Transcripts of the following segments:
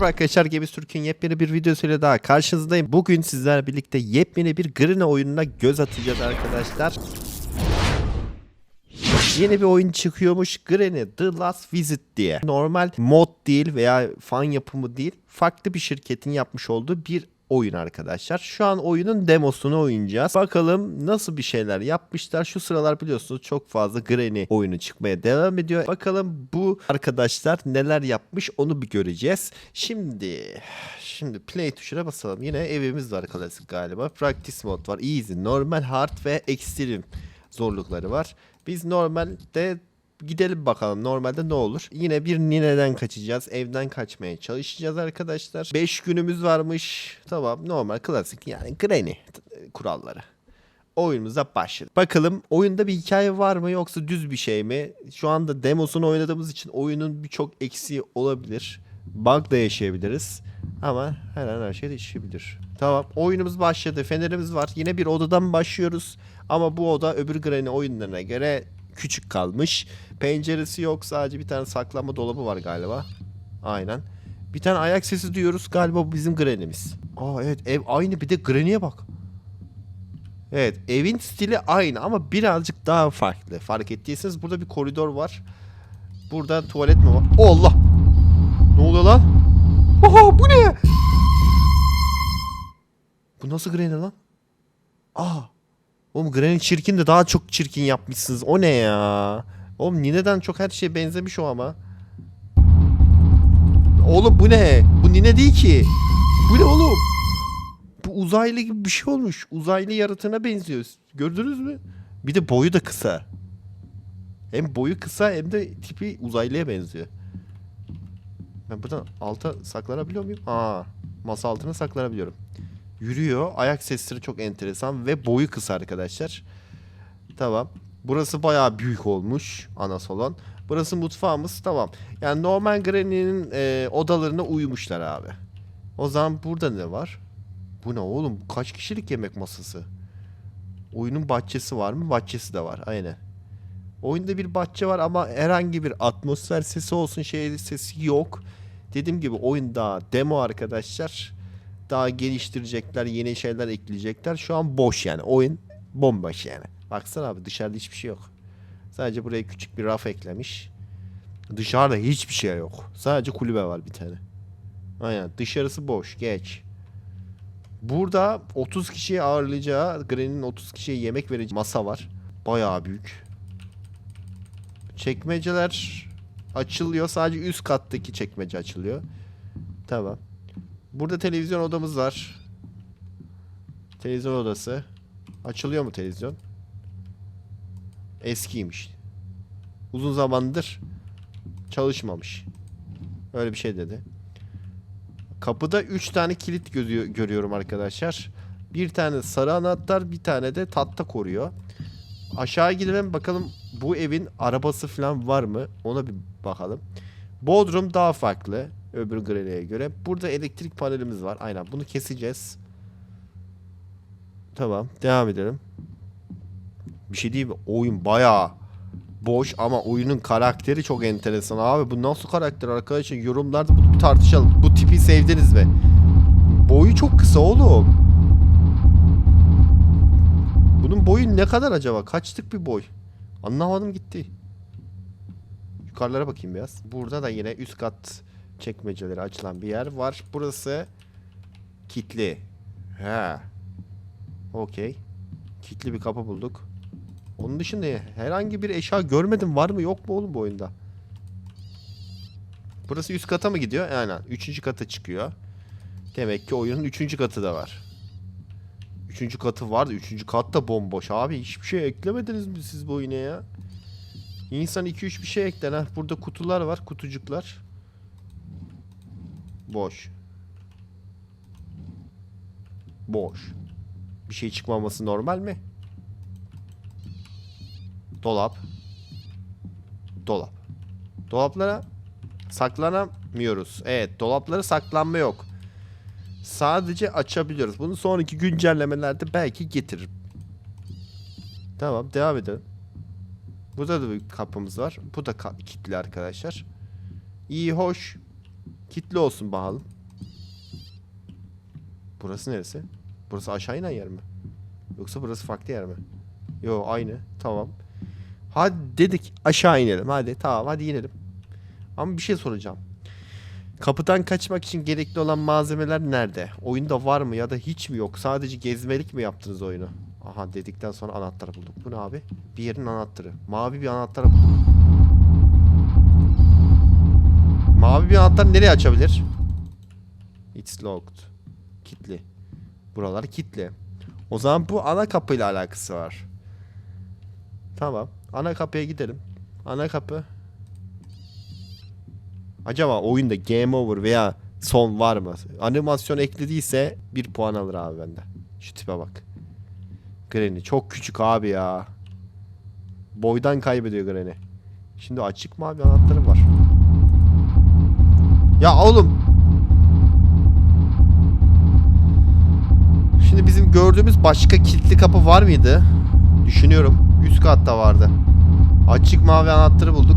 Merhaba arkadaşlar Gemiz Türk'ün yepyeni bir videosuyla daha karşınızdayım. Bugün sizlerle birlikte yepyeni bir Grina oyununa göz atacağız arkadaşlar. Yeni bir oyun çıkıyormuş Granny The Last Visit diye. Normal mod değil veya fan yapımı değil. Farklı bir şirketin yapmış olduğu bir oyun arkadaşlar. Şu an oyunun demosunu oynayacağız. Bakalım nasıl bir şeyler yapmışlar. Şu sıralar biliyorsunuz çok fazla Granny oyunu çıkmaya devam ediyor. Bakalım bu arkadaşlar neler yapmış onu bir göreceğiz. Şimdi şimdi play tuşuna basalım. Yine evimiz var klasik galiba. Practice mod var. Easy, normal, hard ve extreme zorlukları var. Biz normalde gidelim bakalım normalde ne olur. Yine bir nineden kaçacağız. Evden kaçmaya çalışacağız arkadaşlar. 5 günümüz varmış. Tamam normal klasik yani granny kuralları. Oyunumuza başladık. Bakalım oyunda bir hikaye var mı yoksa düz bir şey mi? Şu anda demosunu oynadığımız için oyunun birçok eksiği olabilir. Bug da yaşayabiliriz. Ama her an her şey değişebilir. Tamam oyunumuz başladı. Fenerimiz var. Yine bir odadan başlıyoruz. Ama bu oda öbür Granny oyunlarına göre küçük kalmış. Penceresi yok. Sadece bir tane saklanma dolabı var galiba. Aynen. Bir tane ayak sesi duyuyoruz. Galiba bu bizim Granny'miz. Aa evet ev aynı bir de Granny'e bak. Evet evin stili aynı ama birazcık daha farklı. Fark ettiyseniz burada bir koridor var. Burada tuvalet mi var? Oh Allah! Ne oluyor lan? Oha bu ne? Bu nasıl Granny lan? Aa! Oğlum Granny çirkin de daha çok çirkin yapmışsınız. O ne ya? Oğlum Nine'den çok her şeye benzemiş o ama. Oğlum bu ne? Bu Nine değil ki. Bu ne oğlum? Bu uzaylı gibi bir şey olmuş. Uzaylı yaratığına benziyor. Gördünüz mü? Bir de boyu da kısa. Hem boyu kısa hem de tipi uzaylıya benziyor. Ben buradan alta saklanabiliyor muyum? Aa, masa altına saklanabiliyorum. Yürüyor. Ayak sesleri çok enteresan ve boyu kısa arkadaşlar. Tamam. Burası bayağı büyük olmuş ana salon. Burası mutfağımız tamam. Yani normal Granny'nin e, odalarına uyumuşlar abi. O zaman burada ne var? Bu ne oğlum? Kaç kişilik yemek masası? Oyunun bahçesi var mı? Bahçesi de var. Aynen. Oyunda bir bahçe var ama herhangi bir atmosfer sesi olsun şey sesi yok. Dediğim gibi oyun daha demo arkadaşlar. Daha geliştirecekler, yeni şeyler ekleyecekler. Şu an boş yani. Oyun bomboş yani. Baksana abi dışarıda hiçbir şey yok. Sadece buraya küçük bir raf eklemiş. Dışarıda hiçbir şey yok. Sadece kulübe var bir tane. Aynen dışarısı boş. Geç. Burada 30 kişiyi ağırlayacağı, Granny'nin 30 kişiye yemek vereceği masa var. Bayağı büyük. Çekmeceler açılıyor. Sadece üst kattaki çekmece açılıyor. Tamam. Burada televizyon odamız var. Televizyon odası. Açılıyor mu televizyon? Eskiymiş. Uzun zamandır çalışmamış. Öyle bir şey dedi. Kapıda 3 tane kilit görüyorum arkadaşlar. Bir tane sarı anahtar, bir tane de tatta koruyor. Aşağı gidelim bakalım bu evin arabası falan var mı? Ona bir bakalım. Bodrum daha farklı öbür Granny'e göre. Burada elektrik panelimiz var. Aynen bunu keseceğiz. Tamam devam edelim. Bir şey değil mi? Oyun bayağı boş ama oyunun karakteri çok enteresan abi. Bu nasıl karakter arkadaşlar? Yorumlarda bunu tartışalım. Bu tipi sevdiniz mi? Boyu çok kısa oğlum. Bunun boyu ne kadar acaba? Kaçlık bir boy? Anlamadım gitti. Yukarılara bakayım biraz. Burada da yine üst kat çekmeceleri açılan bir yer var. Burası kitli. He. Okey. Kitli bir kapı bulduk. Onun dışında herhangi bir eşya görmedim. Var mı yok mu oğlum bu oyunda? Burası üst kata mı gidiyor? Aynen. Üçüncü kata çıkıyor. Demek ki oyunun üçüncü katı da var. Üçüncü katı vardı. Üçüncü kat da bomboş abi. Hiçbir şey eklemediniz mi siz bu oyuna ya? İnsan 2-3 bir şey ekler ha. Burada kutular var. Kutucuklar. Boş. Boş. Bir şey çıkmaması normal mi? Dolap. Dolap. Dolaplara saklanamıyoruz. Evet, dolaplara saklanma yok. Sadece açabiliyoruz. Bunu sonraki güncellemelerde belki getirir. Tamam, devam edelim. Burada da bir kapımız var. Bu da kilitli arkadaşlar. İyi, hoş. Kitli olsun bakalım. Burası neresi? Burası aşağı inen yer mi? Yoksa burası farklı yer mi? Yo aynı. Tamam. Hadi dedik aşağı inelim. Hadi tamam hadi inelim. Ama bir şey soracağım. Kapıdan kaçmak için gerekli olan malzemeler nerede? Oyunda var mı ya da hiç mi yok? Sadece gezmelik mi yaptınız oyunu? Aha dedikten sonra anahtar bulduk. Bu ne abi? Bir yerin anahtarı. Mavi bir anahtar bulduk. Mavi bir anahtar nereye açabilir? It's locked. Kitli. Buralar kitli. O zaman bu ana kapıyla alakası var. Tamam. Ana kapıya gidelim. Ana kapı. Acaba oyunda game over veya son var mı? Animasyon eklediyse bir puan alır abi bende. Şu tipe bak. Granny çok küçük abi ya. Boydan kaybediyor Granny. Şimdi açık mı abi anahtarı. Ya oğlum. Şimdi bizim gördüğümüz başka kilitli kapı var mıydı? Düşünüyorum. Üst katta vardı. Açık mavi anahtarı bulduk.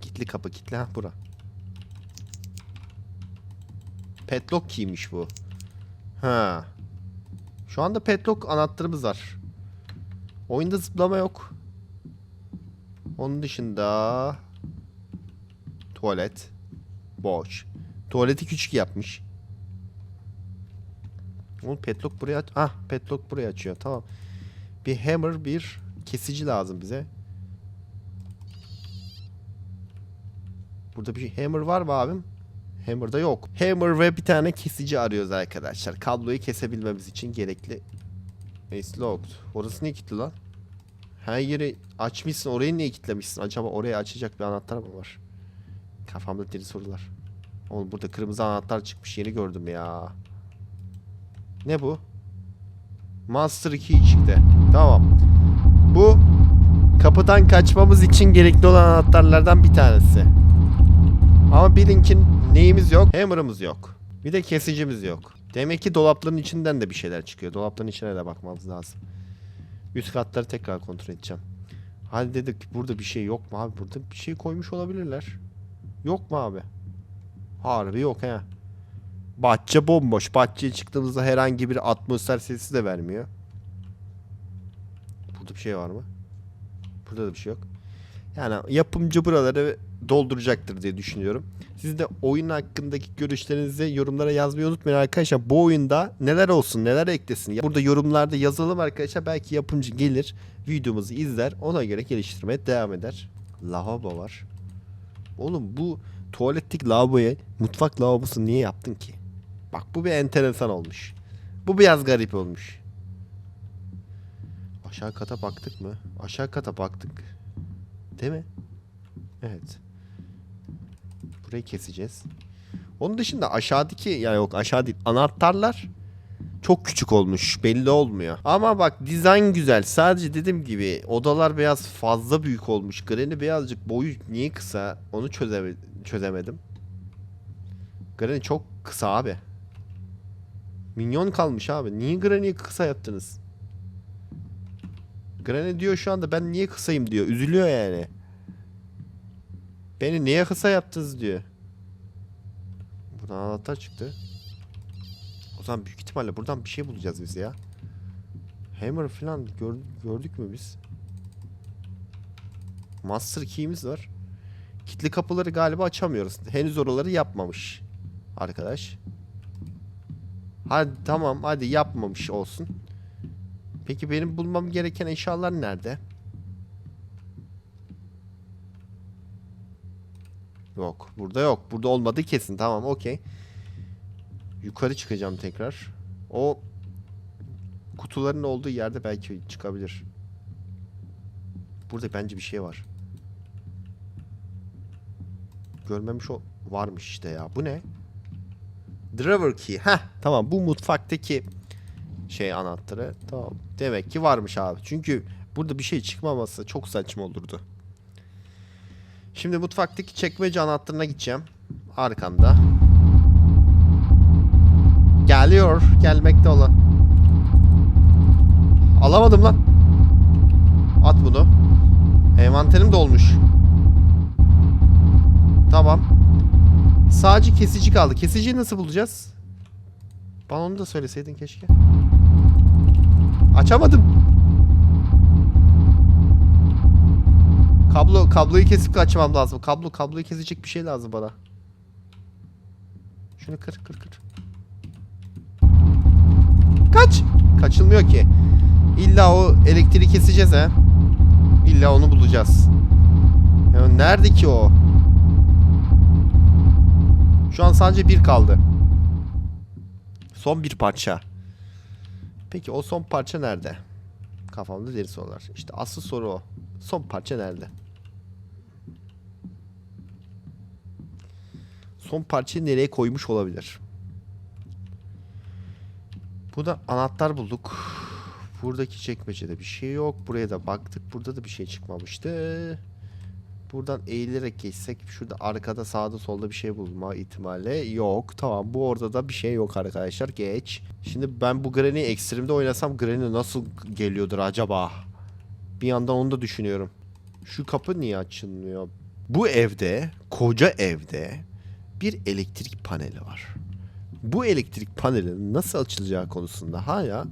Kilitli kapı kilitli ha bura. Petlock keymiş bu. Ha. Şu anda petlock anahtarımız var. Oyunda zıplama yok. Onun dışında tuvalet boş. Tuvaleti küçük yapmış. Oğlum petlock buraya aç. Ah petlock buraya açıyor. Tamam. Bir hammer bir kesici lazım bize. Burada bir hammer var mı abim? Hammer'da yok. Hammer ve bir tane kesici arıyoruz arkadaşlar. Kabloyu kesebilmemiz için gerekli. It's locked. Orası niye kilitli lan? Her yeri açmışsın. Orayı niye kilitlemişsin? Acaba oraya açacak bir anahtar mı var? Kafamda deli sorular. Oğlum burada kırmızı anahtar çıkmış. Yeni gördüm ya. Ne bu? Master Key çıktı. Tamam. Bu kapıdan kaçmamız için gerekli olan anahtarlardan bir tanesi. Ama bilin neyimiz yok? Hammer'ımız yok. Bir de kesicimiz yok. Demek ki dolapların içinden de bir şeyler çıkıyor. Dolapların içine de bakmamız lazım. Üst katları tekrar kontrol edeceğim. Hadi dedik burada bir şey yok mu abi? Burada bir şey koymuş olabilirler. Yok mu abi? Harbi yok he. Bahçe bomboş. Bahçeye çıktığımızda herhangi bir atmosfer sesi de vermiyor. Burada bir şey var mı? Burada da bir şey yok. Yani yapımcı buraları dolduracaktır diye düşünüyorum. Siz de oyun hakkındaki görüşlerinizi yorumlara yazmayı unutmayın arkadaşlar. Bu oyunda neler olsun neler eklesin. Burada yorumlarda yazalım arkadaşlar. Belki yapımcı gelir videomuzu izler. Ona göre geliştirmeye devam eder. Lavabo var. Oğlum bu tuvaletteki lavaboya mutfak lavabosu niye yaptın ki? Bak bu bir enteresan olmuş. Bu biraz garip olmuş. Aşağı kata baktık mı? Aşağı kata baktık. Değil mi? Evet. Burayı keseceğiz. Onun dışında aşağıdaki ya yok aşağı değil anahtarlar çok küçük olmuş belli olmuyor. Ama bak dizayn güzel. Sadece dediğim gibi odalar biraz fazla büyük olmuş. Granny birazcık boyu niye kısa onu çözeme çözemedim. Granny çok kısa abi. Minyon kalmış abi. Niye Granny'yi kısa yaptınız? Granny diyor şu anda ben niye kısayım diyor. Üzülüyor yani. Beni niye kısa yaptınız diyor. Buradan anahtar çıktı. O zaman büyük ihtimalle buradan bir şey bulacağız biz ya. Hammer falan gör, gördük mü biz? Master key'imiz var. Kitli kapıları galiba açamıyoruz. Henüz oraları yapmamış. Arkadaş. Hadi tamam hadi yapmamış olsun. Peki benim bulmam gereken eşyalar nerede? Yok. Burada yok. Burada olmadı kesin. Tamam okey. Yukarı çıkacağım tekrar. O kutuların olduğu yerde belki çıkabilir. Burada bence bir şey var. Görmemiş o varmış işte ya. Bu ne? Driver key. Heh tamam bu mutfaktaki şey anahtarı. Tamam. Demek ki varmış abi. Çünkü burada bir şey çıkmaması çok saçma olurdu. Şimdi mutfaktaki çekmece anahtarına gideceğim. Arkamda. Geliyor. Gelmekte olan. Alamadım lan. At bunu. Envanterim dolmuş. Tamam. Sadece kesici kaldı. Kesiciyi nasıl bulacağız? Bana onu da söyleseydin keşke. Açamadım. Kablo kabloyu kesip kaçmam lazım. Kablo kabloyu kesecek bir şey lazım bana. Şunu kır kır kır. Kaç. Kaçılmıyor ki. İlla o elektriği keseceğiz ha. İlla onu bulacağız. Ya nerede ki o? Şu an sadece bir kaldı. Son bir parça. Peki o son parça nerede? Kafamda deri sorular. İşte asıl soru o. Son parça nerede? Son parçayı nereye koymuş olabilir? Bu da anahtar bulduk. Buradaki çekmecede bir şey yok. Buraya da baktık. Burada da bir şey çıkmamıştı. Buradan eğilerek geçsek şurada arkada sağda solda bir şey bulma ihtimali yok. Tamam bu orada da bir şey yok arkadaşlar. Geç. Şimdi ben bu Granny'i ekstremde oynasam Granny nasıl geliyordur acaba? Bir yandan onu da düşünüyorum. Şu kapı niye açılmıyor? Bu evde, koca evde bir elektrik paneli var. Bu elektrik panelinin nasıl açılacağı konusunda hala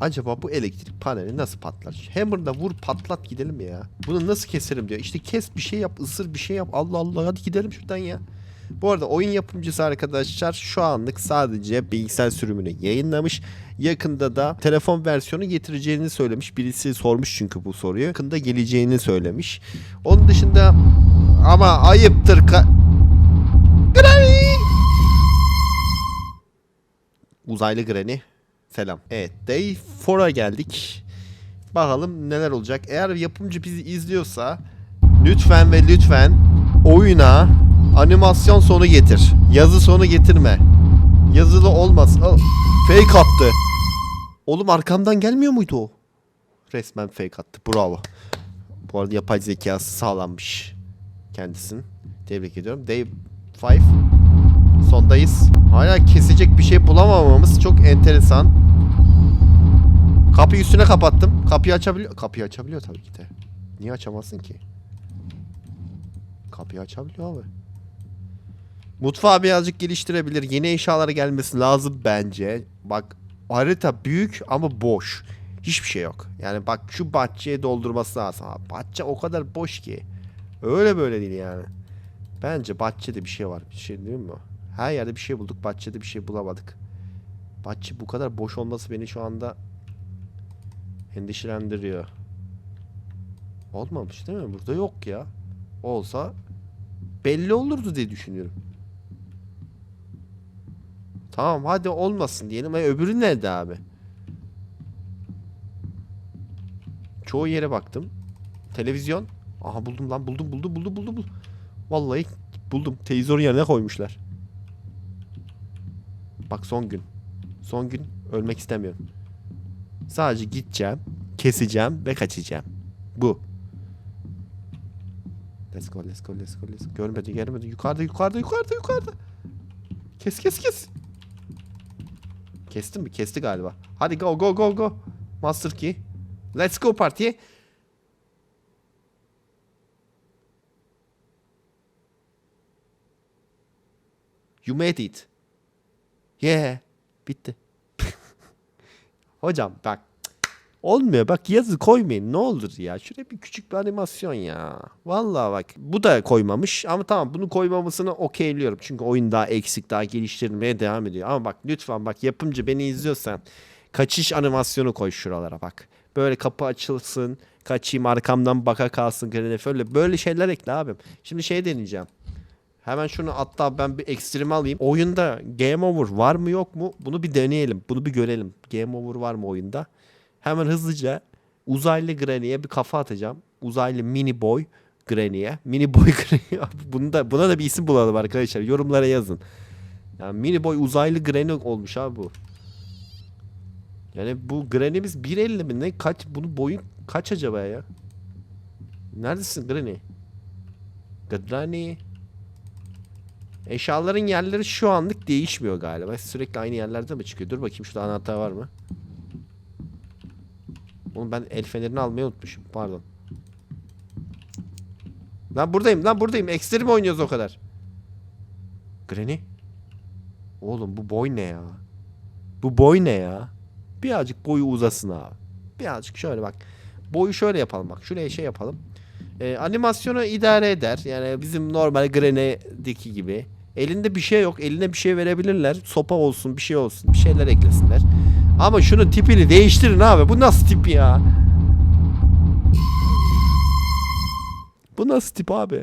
acaba bu elektrik paneli nasıl patlar? Hammer'la vur patlat gidelim ya. Bunu nasıl keserim diyor. İşte kes bir şey yap, ısır bir şey yap. Allah Allah hadi gidelim şuradan ya. Bu arada oyun yapımcısı arkadaşlar şu anlık sadece bilgisayar sürümünü yayınlamış. Yakında da telefon versiyonu getireceğini söylemiş. Birisi sormuş çünkü bu soruyu. Yakında geleceğini söylemiş. Onun dışında ama ayıptır Uzaylı Granny. Selam. Evet Day 4'a geldik. Bakalım neler olacak. Eğer yapımcı bizi izliyorsa lütfen ve lütfen oyuna animasyon sonu getir. Yazı sonu getirme. Yazılı olmasın. Aa, fake attı. Oğlum arkamdan gelmiyor muydu o? Resmen fake attı. Bravo. Bu arada yapay zekası sağlanmış. Kendisinin. Tebrik ediyorum. Day 5. Sondayız. Hala kesecek bir şey bulamamamız çok enteresan. Kapıyı üstüne kapattım. Kapıyı açabiliyor. Kapıyı açabiliyor tabii ki de. Niye açamazsın ki? Kapıyı açabiliyor abi. Mutfağı birazcık geliştirebilir. Yeni eşyalara gelmesi lazım bence. Bak harita büyük ama boş. Hiçbir şey yok. Yani bak şu bahçeye doldurması lazım. Abi. Bahçe o kadar boş ki. Öyle böyle değil yani. Bence bahçede bir şey var. Bir şey değil mi? Her yerde bir şey bulduk. Bahçede bir şey bulamadık. Bahçe bu kadar boş olması beni şu anda endişelendiriyor. Olmamış değil mi? Burada yok ya. Olsa belli olurdu diye düşünüyorum. Tamam hadi olmasın diyelim. E, öbürü nerede abi? Çoğu yere baktım. Televizyon. Aha buldum lan buldum buldum buldum buldum. Vallahi buldum. Televizyonun yerine koymuşlar. Bak son gün. Son gün ölmek istemiyorum. Sadece gideceğim, keseceğim ve kaçacağım. Bu. Let's go, let's go, let's go, let's go. Görmedi, görmedi. Yukarıda, yukarıda, yukarıda, yukarıda. Kes, kes, kes. Kestin mi? Kesti galiba. Hadi go, go, go, go. Master key. Let's go partiye. You made it. Yeah. Bitti. Hocam bak. Olmuyor bak yazı koymayın ne olur ya. Şuraya bir küçük bir animasyon ya. Vallahi bak bu da koymamış ama tamam bunu koymamasını okeyliyorum. Çünkü oyun daha eksik daha geliştirilmeye devam ediyor. Ama bak lütfen bak yapımcı beni izliyorsan kaçış animasyonu koy şuralara bak. Böyle kapı açılsın kaçayım arkamdan baka kalsın öyle böyle şeyler ekle abim. Şimdi şey deneyeceğim. Hemen şunu hatta ben bir ekstrem alayım. Oyunda game over var mı yok mu? Bunu bir deneyelim. Bunu bir görelim. Game over var mı oyunda? Hemen hızlıca uzaylı Granny'e bir kafa atacağım. Uzaylı mini boy Granny'e. Mini boy Granny. Bunu da, buna da bir isim bulalım arkadaşlar. Yorumlara yazın. Yani mini boy uzaylı Granny olmuş abi bu. Yani bu Granny'miz 1.50 mi ne? Kaç bunu boyu kaç acaba ya? Neredesin Granny? Granny. Eşyaların yerleri şu anlık değişmiyor galiba. Sürekli aynı yerlerde mi çıkıyor? Dur bakayım şurada anahtar var mı? Oğlum ben el fenerini almayı unutmuşum. Pardon. Lan buradayım lan buradayım. Ekstrem oynuyoruz o kadar. Granny. Oğlum bu boy ne ya? Bu boy ne ya? Birazcık boyu uzasın abi. Birazcık şöyle bak. Boyu şöyle yapalım bak. Şuraya şey yapalım. Ee, animasyonu idare eder. Yani bizim normal Granny'deki gibi. Elinde bir şey yok. Eline bir şey verebilirler. Sopa olsun, bir şey olsun. Bir şeyler eklesinler. Ama şunun tipini değiştirin abi. Bu nasıl tip ya? Bu nasıl tip abi?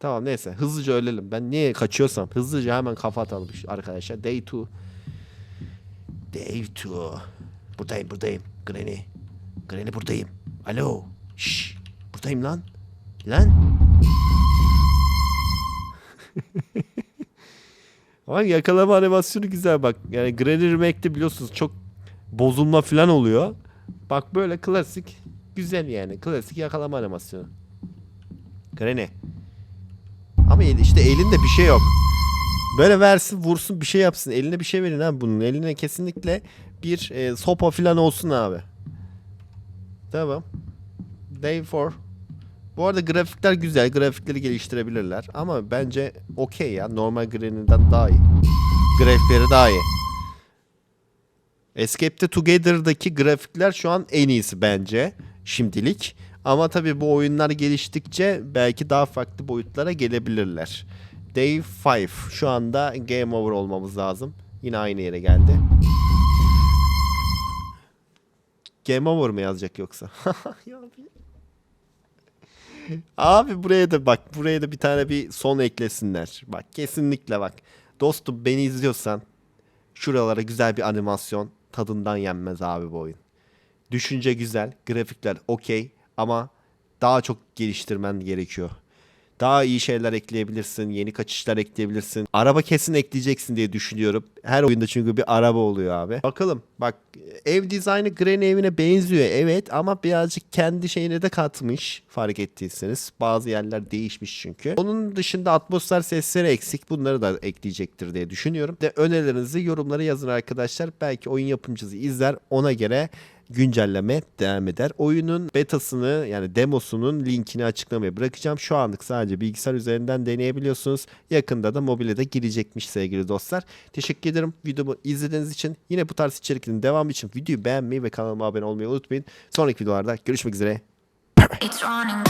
Tamam neyse hızlıca ölelim. Ben niye kaçıyorsam hızlıca hemen kafa atalım arkadaşlar. Day 2. Day 2. Buradayım buradayım. Granny. Granny buradayım. Alo. Şş. Buradayım lan. Lan. Ama yakalama animasyonu güzel bak. Yani Granny Remake'de biliyorsunuz çok bozulma falan oluyor. Bak böyle klasik güzel yani. Klasik yakalama animasyonu. Granny. Ama işte elinde bir şey yok. Böyle versin vursun bir şey yapsın. Eline bir şey verin abi bunun. Eline kesinlikle bir e, sopa falan olsun abi. Tamam. Day 4. Bu arada grafikler güzel. Grafikleri geliştirebilirler. Ama bence okey ya. Normal Granny'den daha iyi. Grafikleri daha iyi. Escape the Together'daki grafikler şu an en iyisi bence. Şimdilik. Ama tabii bu oyunlar geliştikçe belki daha farklı boyutlara gelebilirler. Day 5. Şu anda game over olmamız lazım. Yine aynı yere geldi. Game over mı yazacak yoksa? Ya. Abi buraya da bak. Buraya da bir tane bir son eklesinler. Bak kesinlikle bak. Dostum beni izliyorsan şuralara güzel bir animasyon tadından yenmez abi bu oyun. Düşünce güzel, grafikler okey ama daha çok geliştirmen gerekiyor. Daha iyi şeyler ekleyebilirsin, yeni kaçışlar ekleyebilirsin. Araba kesin ekleyeceksin diye düşünüyorum. Her oyunda çünkü bir araba oluyor abi. Bakalım bak ev dizaynı Granny evine benziyor evet ama birazcık kendi şeyine de katmış fark ettiyseniz. Bazı yerler değişmiş çünkü. Onun dışında atmosfer sesleri eksik bunları da ekleyecektir diye düşünüyorum. De önerilerinizi yorumlara yazın arkadaşlar. Belki oyun yapımcısı izler ona göre güncelleme devam eder. Oyunun betasını yani demosunun linkini açıklamaya bırakacağım. Şu anlık sadece bilgisayar üzerinden deneyebiliyorsunuz. Yakında da mobile de girecekmiş sevgili dostlar. Teşekkür ederim videomu izlediğiniz için. Yine bu tarz içeriklerin devamı için videoyu beğenmeyi ve kanalıma abone olmayı unutmayın. Sonraki videolarda görüşmek üzere. It's running.